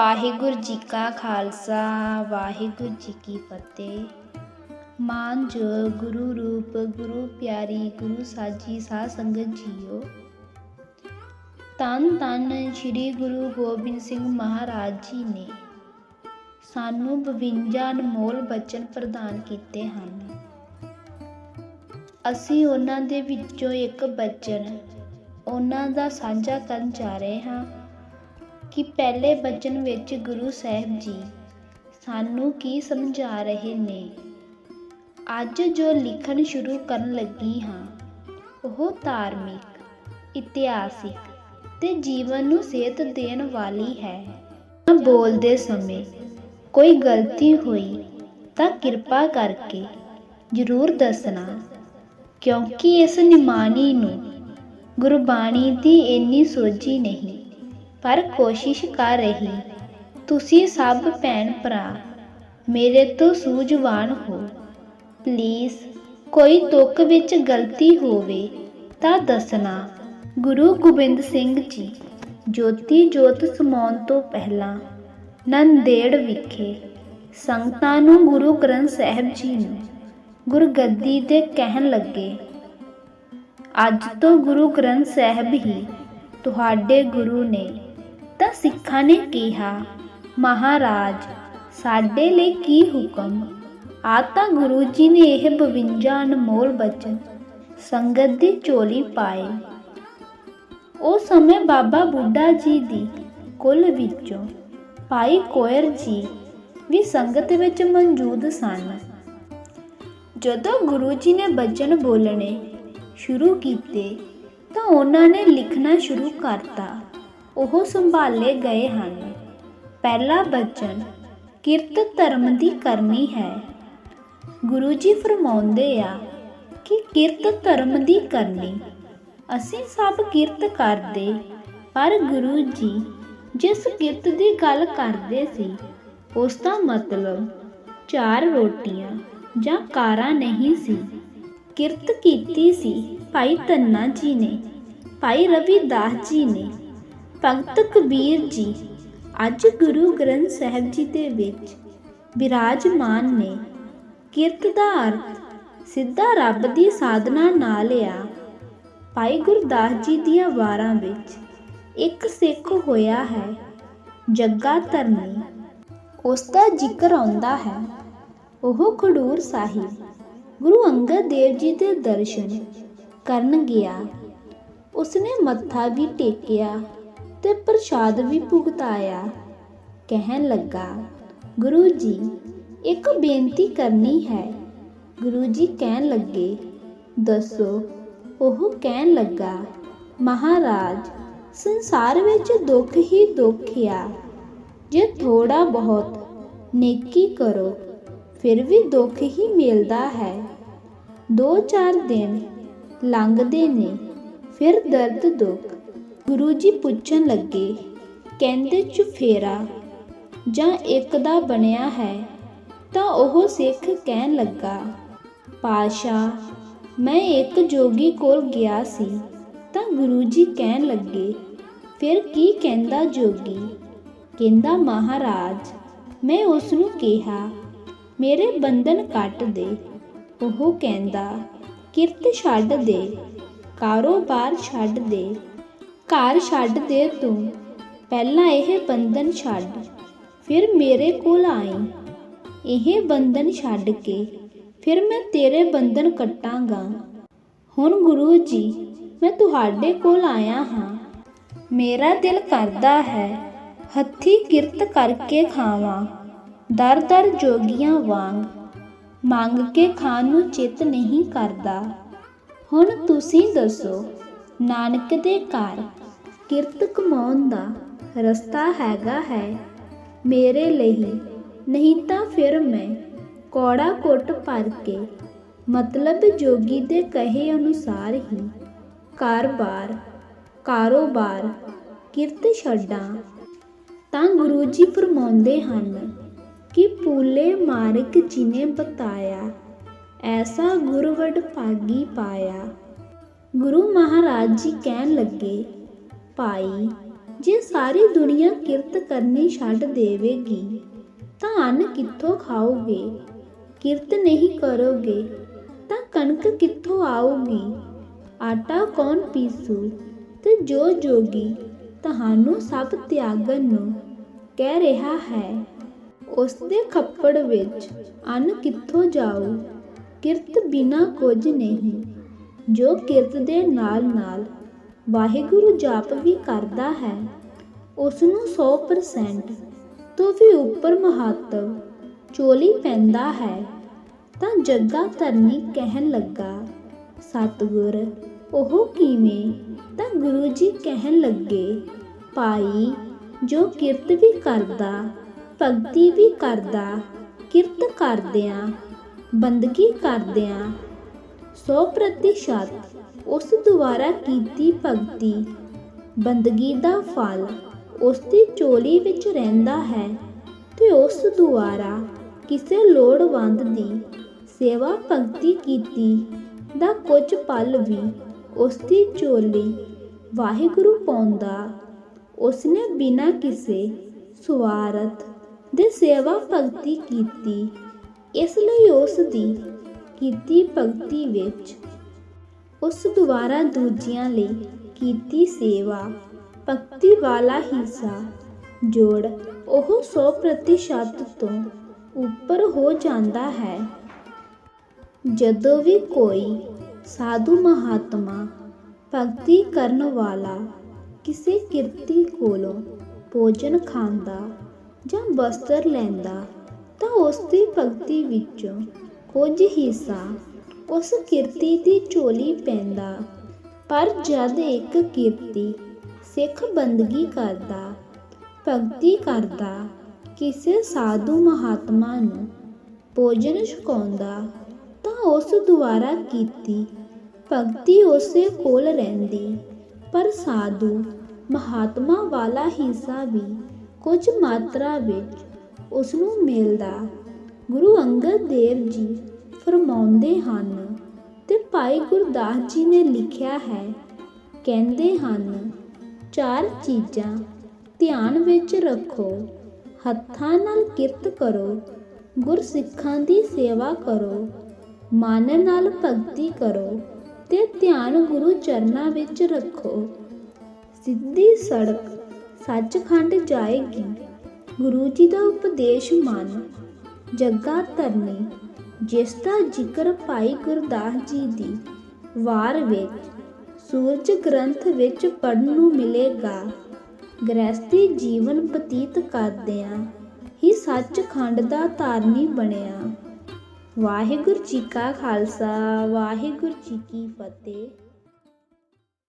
ਵਾਹਿਗੁਰੂ ਜੀ ਕਾ ਖਾਲਸਾ, ਵਾਹਿਗੁਰੂ ਜੀ ਕੀ ਫਤਿਹ। ਮਾਨ ਗੁਰੂ ਰੂਪ, ਗੁਰੂ ਪਿਆਰੀ, ਗੁਰੂ ਸਾਜੀ ਸਾਧ ਸੰਗਤ ਜੀਓ। ਤਨ ਤਨ ਸ੍ਰੀ ਗੁਰੂ ਗੋਬਿੰਦ ਸਿੰਘ ਮਹਾਰਾਜ ਜੀ ਨੇ ਸਾਨੂੰ 52 ਅਨਮੋਲ ਬਚਨ ਪ੍ਰਦਾਨ ਕੀਤੇ ਹਨ। ਅਸੀਂ ਉਹਨਾਂ ਦੇ ਵਿੱਚੋਂ ਇੱਕ ਬਚਨ, ਉਹਨਾਂ ਦਾ ਸਾਂਝਾ ਕਰਨ ਜਾ ਰਹੇ ਹਾਂ। ਕਿ ਪਹਿਲੇ ਬਚਨ ਵਿੱਚ ਗੁਰੂ ਸਾਹਿਬ ਜੀ ਸਾਨੂੰ ਕੀ ਸਮਝਾ ਰਹੇ ਨੇ? ਅੱਜ ਜੋ ਲਿਖਣ ਸ਼ੁਰੂ ਕਰਨ ਲੱਗੀ ਹਾਂ, ਉਹ ਧਾਰਮਿਕ, ਇਤਿਹਾਸਿਕ ਤੇ ਜੀਵਨ ਨੂੰ ਸੇਧ ਦੇਣ ਵਾਲੀ ਹੈ। ਬੋਲਦੇ ਸਮੇਂ ਕੋਈ ਗਲਤੀ ਹੋਈ ਤਾਂ ਕਿਰਪਾ ਕਰਕੇ ਜ਼ਰੂਰ ਦੱਸਣਾ, ਕਿਉਂਕਿ ਇਸ ਨਿਮਾਣੀ ਨੂੰ ਗੁਰਬਾਣੀ ਦੀ ਇੰਨੀ ਸੋਝੀ ਨਹੀਂ। ਪਰ ਕੋਸ਼ਿਸ਼ ਕਰ ਰਹੀ, ਤੁਸੀਂ ਸਭ ਭੈਣ ਭਰਾ, ਮੇਰੇ ਤੋਂ ਸੂਝਵਾਨ ਹੋ। ਪਲੀਜ਼, ਕੋਈ ਤੁਕ ਵਿੱਚ ਗਲਤੀ ਹੋਵੇ ਤਾਂ ਦੱਸਣਾ। ਗੁਰੂ ਗੋਬਿੰਦ ਸਿੰਘ ਜੀ ਜੋਤੀ ਜੋਤ ਸਮਾਉਣ ਤੋਂ ਪਹਿਲਾਂ ਨੰਦੇੜ ਵਿਖੇ ਸੰਗਤਾਂ ਨੂੰ ਗੁਰੂ ਗ੍ਰੰਥ ਸਾਹਿਬ ਜੀ ਨੂੰ ਗੁਰਗੱਦੀ ਦੇ ਕਹਿਣ ਲੱਗੇ, ਅੱਜ ਤੋਂ ਗੁਰੂ ਗ੍ਰੰਥ ਸਾਹਿਬ ਹੀ ਤੁਹਾਡੇ ਗੁਰੂ ਨੇ ਤਾਂ ਸਿੱਖਾਂ ਨੇ ਕਿਹਾ, ਮਹਾਰਾਜ, ਸਾਡੇ ਲਈ ਕੀ ਹੁਕਮ? ਆ ਤਾਂ ਗੁਰੂ ਜੀ ਨੇ ਇਹ 52 ਅਨਮੋਲ ਬਚਨ, ਸੰਗਤ ਦੀ ਝੋਲੀ ਪਾਏ। ਉਹ ਸਮੇਂ ਬਾਬਾ ਬੁੱਢਾ ਜੀ ਦੀ ਕੁੱਲ ਵਿੱਚੋਂ ਭਾਈ ਕੋਇਰ ਜੀ ਵੀ ਸੰਗਤ ਵਿੱਚ ਮੌਜੂਦ ਸਨ। ਜਦੋਂ ਗੁਰੂ ਜੀ ਨੇ ਬਚਨ ਬੋਲਣੇ ਸ਼ੁਰੂ ਕੀਤੇ, ਤਾਂ ਉਹਨਾਂ ਨੇ ਲਿਖਣਾ ਸ਼ੁਰੂ ਕਰਤਾ। ਉਹ ਸੰਭਾਲੇ ਗਏ ਹਨ। ਪਹਿਲਾ ਬਚਨ, ਕਿਰਤ ਧਰਮ ਦੀ ਕਰਨੀ ਹੈ। ਗੁਰੂ ਜੀ ਫਰਮਾਉਂਦੇ ਆ ਕਿ ਕਿਰਤ ਧਰਮ ਦੀ ਕਰਨੀ ਅਸੀਂ ਸਭ ਕਿਰਤ ਕਰਦੇ, ਪਰ ਗੁਰੂ ਜੀ ਜਿਸ ਕਿਰਤ ਦੀ ਗੱਲ ਕਰਦੇ ਸੀ, ਉਸ ਦਾ ਮਤਲਬ ਚਾਰ ਰੋਟੀਆਂ ਜਾਂ ਕਾਰਾਂ ਨਹੀਂ ਸੀ। ਕਿਰਤ ਕੀਤੀ ਸੀ ਭਾਈ ਧੰਨਾ ਜੀ ਨੇ, ਭਾਈ ਰਵਿਦਾਸ ਜੀ ਨੇ ਭਗਤ ਕਬੀਰ ਜੀ, ਅੱਜ ਗੁਰੂ ਗ੍ਰੰਥ ਸਾਹਿਬ ਜੀ ਦੇ ਵਿੱਚ ਬਿਰਾਜਮਾਨ ਨੇ ਕਿਰਤ ਦਾ ਅਰਥ ਸਿੱਧਾ ਰੱਬ ਦੀ ਸਾਧਨਾ ਨਾਲ ਲਿਆ। ਭਾਈ ਗੁਰਦਾਸ ਜੀ ਦੀਆਂ ਵਾਰਾਂ ਵਿੱਚ ਇੱਕ ਸਿੱਖ ਹੋਇਆ ਹੈ, ਜੱਗਾ ਧਰਨੀ ਉਸ ਦਾ ਜ਼ਿਕਰ ਆਉਂਦਾ ਹੈ, ਉਹ ਖਡੂਰ ਸਾਹਿਬ ਗੁਰੂ ਅੰਗਦ ਦੇਵ ਜੀ ਦੇ ਦਰਸ਼ਨ ਕਰਨ ਗਿਆ। ਉਸਨੇ ਮੱਥਾ ਵੀ ਟੇਕਿਆ। ਤੇ ਪ੍ਰਸ਼ਾਦ ਵੀ ਭੁਗਤਾਇਆ। ਕਹਿਣ ਲੱਗਾ, ਗੁਰੂ ਜੀ, ਇੱਕ ਬੇਨਤੀ ਕਰਨੀ ਹੈ। ਗੁਰੂ ਜੀ ਕਹਿਣ ਲੱਗੇ, ਦੱਸੋ। ਉਹ ਕਹਿਣ ਲੱਗਾ, ਮਹਾਰਾਜ, ਸੰਸਾਰ ਵਿੱਚ ਦੁੱਖ ਹੀ ਦੁੱਖ ਆ। ਜੇ ਥੋੜਾ ਬਹੁਤ ਨੇਕੀ ਕਰੋ, ਫਿਰ ਵੀ ਦੁੱਖ ਹੀ ਮਿਲਦਾ ਹੈ। ਦੋ ਚਾਰ ਦਿਨ ਲੰਘਦੇ ਨੇ, ਫਿਰ ਦਰਦ ਦੁੱਖ। ਗੁਰੂ ਜੀ ਪੁੱਛਣ ਲੱਗੇ, ਕਹਿੰਦੇ ਚੁਫੇਰਾ, ਜਾਂ ਇੱਕ ਦਾ ਬਣਿਆ ਹੈ, ਤਾਂ ਉਹ ਸਿੱਖ ਕਹਿਣ ਲੱਗਾ ਪਾਸ਼ਾ ਮੈਂ ਇੱਕ ਜੋਗੀ ਕੋਲ ਗਿਆ ਸੀ, ਤਾਂ ਗੁਰੂ ਜੀ ਕਹਿਣ ਲੱਗੇ, ਫਿਰ ਕੀ ਕਹਿੰਦਾ ਜੋਗੀ? ਕਹਿੰਦਾ, ਮਹਾਰਾਜ, ਮੈਂ ਉਸ ਨੂੰ ਕਿਹਾ, ਮੇਰੇ ਬੰਧਨ ਕੱਟ ਦੇ। ਉਹ ਕਹਿੰਦਾ, ਕਿਰਤ ਛੱਡ ਦੇ, ਕਾਰੋਬਾਰ ਛੱਡ ਦੇ। ਘਰ ਛੱਡ ਦੇ ਤੂੰ। ਪਹਿਲਾਂ ਇਹ ਬੰਧਨ ਛੱਡ, ਫਿਰ ਮੇਰੇ ਕੋਲ ਆਈ। ਇਹ ਬੰਧਨ ਛੱਡ ਕੇ ਫਿਰ ਮੈਂ ਤੇਰੇ ਬੰਧਨ ਕੱਟਾਂਗਾ। ਹੁਣ ਗੁਰੂ ਜੀ, ਮੈਂ ਤੁਹਾਡੇ ਕੋਲ ਆਇਆ ਹਾਂ। ਮੇਰਾ ਦਿਲ ਕਰਦਾ ਹੈ ਹੱਥੀ ਕਿਰਤ ਕਰਕੇ ਖਾਵਾਂ। ਦਰ ਦਰ ਜੋਗੀਆਂ ਵਾਂਗ, ਮੰਗ ਕੇ ਖਾਣ ਨੂੰ ਚਿੱਤ ਨਹੀਂ ਕਰਦਾ। ਹੁਣ ਤੁਸੀਂ ਦੱਸੋ ਨਾਨਕ ਦੇ ਘਰ। ਕਿਰਤ ਕਮਾਉਣ ਦਾ ਰਸਤਾ ਹੈਗਾ ਹੈ। ਮੇਰੇ ਲਈ ਨਹੀਂ ਤਾਂ ਫਿਰ ਮੈਂ ਕੋੜਾ ਕੁੱਟ ਭਰ ਕੇ ਮਤਲਬ ਜੋਗੀ ਦੇ ਕਹੇ ਅਨੁਸਾਰ ਹੀ ਕਾਰੋਬਾਰ ਕਾਰੋਬਾਰ, ਕਿਰਤ ਛੱਡਾਂ। ਤਾਂ ਗੁਰੂ ਜੀ ਫਰਮਾਉਂਦੇ ਹਨ ਕਿ ਪੂਲੇ ਮਾਰਗ ਜਿਨੇ ਬਤਾਇਆ, ਐਸਾ ਗੁਰਵਡ ਭਾਗੀ ਪਾਇਆ। ਗੁਰੂ ਮਹਾਰਾਜ ਜੀ ਕਹਿਣ ਲੱਗੇ, ਭਾਈ, ਜੇ ਸਾਰੀ ਦੁਨੀਆ ਕਿਰਤ ਕਰਨੀ ਛੱਡ ਦੇਵੇਗੀ, ਤਾਂ ਅੰਨ ਕਿੱਥੋਂ ਖਾਓਗੇ? ਕਿਰਤ ਨਹੀਂ ਕਰੋਗੇ, ਤਾਂ ਕਣਕ ਕਿੱਥੋਂ ਆਊਗੀ? ਆਟਾ ਕੌਣ ਪੀਸੂ? ਤੇ ਜੋ ਜੋਗੀ ਤੁਹਾਨੂੰ ਸਭ ਤਿਆਗਨ ਨੂੰ ਕਹਿ ਰਿਹਾ ਹੈ, ਉਸ ਦੇ ਖੱਪੜ ਵਿੱਚ ਅੰਨ ਕਿੱਥੋਂ ਜਾਊ? ਕਿਰਤ ਬਿਨਾ ਕੁਝ ਨਹੀਂ। ਜੋ ਕਿਰਤ ਦੇ ਨਾਲ ਨਾਲ ਵਾਹਿਗੁਰੂ ਜਾਪ ਵੀ ਕਰਦਾ ਹੈ ਉਸ ਨੂੰ 100% ਤੋਂ ਵੀ ਉੱਪਰ ਮਹੱਤਵ ਚੋਲੀ ਪੈਂਦਾ ਹੈ। ਤਾਂ ਜੱਗਾ ਧਰਨੀ ਕਹਿਣ ਲੱਗਾ, ਸਤਿਗੁਰ, ਉਹ ਕਿਵੇਂ? ਤਾਂ ਗੁਰੂ ਜੀ ਕਹਿਣ ਲੱਗੇ, ਭਾਈ, ਜੋ ਕਿਰਤ ਵੀ ਕਰਦਾ, ਭਗਤੀ ਵੀ ਕਰਦਾ, ਕਿਰਤ ਕਰਦਿਆਂ, ਬੰਦਗੀ ਕਰਦਿਆਂ 100% ਉਸ ਦੁਆਰਾ ਕੀਤੀ ਭਗਤੀ। ਬੰਦਗੀ ਦਾ ਫਲ ਉਸ ਦੀ ਝੋਲੀ ਵਿੱਚ ਰਹਿੰਦਾ ਹੈ ਤੇ ਉਸ ਦੁਆਰਾ ਕਿਸੇ ਲੋੜਵੰਦ ਦੀ ਸੇਵਾ ਭਗਤੀ ਕੀਤੀ ਦਾ ਕੁਝ ਪਲ ਵੀ ਉਸ ਦੀ ਝੋਲੀ ਵਾਹਿਗੁਰੂ ਪਾਉਂਦਾ। ਉਸਨੇ ਬਿਨਾਂ ਕਿਸੇ ਸਵਾਰਥ ਦੇ ਸੇਵਾ ਭਗਤੀ ਕੀਤੀ। ਇਸ ਲਈ ਉਸ ਦੀ ਕੀਤੀ ਭਗਤੀ ਵਿੱਚ, ਉਸ ਦੁਆਰਾ ਦੂਜਿਆਂ ਲਈ ਕੀਤੀ ਸੇਵਾ, ਭਗਤੀ ਵਾਲਾ ਹਿੱਸਾ ਜੋੜ ਉਹ 100% ਤੋਂ ਉੱਪਰ ਹੋ ਜਾਂਦਾ ਹੈ। ਜਦੋਂ ਵੀ ਕੋਈ ਸਾਧੂ ਮਹਾਤਮਾ ਭਗਤੀ ਕਰਨ ਵਾਲਾ ਕਿਸੇ ਕਿਰਤੀ ਕੋਲੋਂ ਭੋਜਨ ਖਾਂਦਾ ਜਾਂ ਵਸਤਰ ਲੈਂਦਾ, ਤਾਂ ਉਸ ਦੀ ਭਗਤੀ ਵਿੱਚੋਂ ਕੁਝ ਹਿੱਸਾ ਉਸ ਕਿਰਤੀ ਦੀ ਝੋਲੀ ਪੈਂਦਾ, ਪਰ ਜਦ ਇੱਕ ਕਿਰਤੀ ਸਿੱਖ ਬੰਦਗੀ ਕਰਦਾ, ਭਗਤੀ ਕਰਦਾ, ਕਿਸੇ ਸਾਧੂ ਮਹਾਤਮਾ ਨੂੰ ਭੋਜਨ ਛਕਾਉਂਦਾ, ਤਾਂ ਉਸ ਦੁਆਰਾ ਕੀਤੀ ਭਗਤੀ ਉਸੇ ਕੋਲ ਰਹਿੰਦੀ। ਪਰ ਸਾਧੂ ਮਹਾਤਮਾ ਵਾਲਾ ਹਿੱਸਾ ਵੀ ਕੁਝ ਮਾਤਰਾ ਵਿੱਚ ਉਸ ਨੂੰ ਮਿਲਦਾ। ਗੁਰੂ ਅੰਗਦ ਦੇਵ ਜੀ ਫਰਮਾਉਂਦੇ ਹਨ ਤੇ ਭਾਈ ਗੁਰਦਾਸ ਜੀ ਨੇ ਲਿਖਿਆ ਹੈ, ਕਹਿੰਦੇ ਹਨ, ਚਾਰ ਚੀਜ਼ਾਂ ਧਿਆਨ ਵਿੱਚ ਰੱਖੋ, ਹੱਥਾਂ ਨਾਲ ਕਿਰਤ ਕਰੋ, ਗੁਰਸਿੱਖਾਂ ਦੀ ਸੇਵਾ ਕਰੋ, ਮਨ ਨਾਲ ਭਗਤੀ ਕਰੋ ਤੇ ਧਿਆਨ ਗੁਰੂ ਚਰਨਾਂ ਵਿੱਚ ਰੱਖੋ। ਸਿੱਧੀ ਸੜਕ ਸੱਚਖੰਡ ਜਾਏਗੀ, ਗੁਰੂ ਜੀ ਦਾ ਉਪਦੇਸ਼ ਮੰਨ ਜੱਗਾ ਧਰਨੀ, ਜਿਸ ਦਾ ਜ਼ਿਕਰ ਭਾਈ ਗੁਰਦਾਸ ਜੀ ਦੀ ਵਾਰ ਵਿੱਚ ਸੂਰਜ ਗ੍ਰੰਥ ਵਿੱਚ ਪੜਨ ਨੂੰ ਮਿਲੇਗਾ। ਗ੍ਰਸਤੀ ਜੀਵਨ ਬਤੀਤ ਕਰਦਿਆਂ ਹੀ ਸੱਚਖੰਡ ਦਾ ਧਾਰਨੀ ਬਣਿਆ। ਵਾਹਿਗੁਰੂ ਜੀ ਕਾ ਖਾਲਸਾ, ਵਾਹਿਗੁਰੂ ਜੀ ਕੀ ਫਤਿਹ।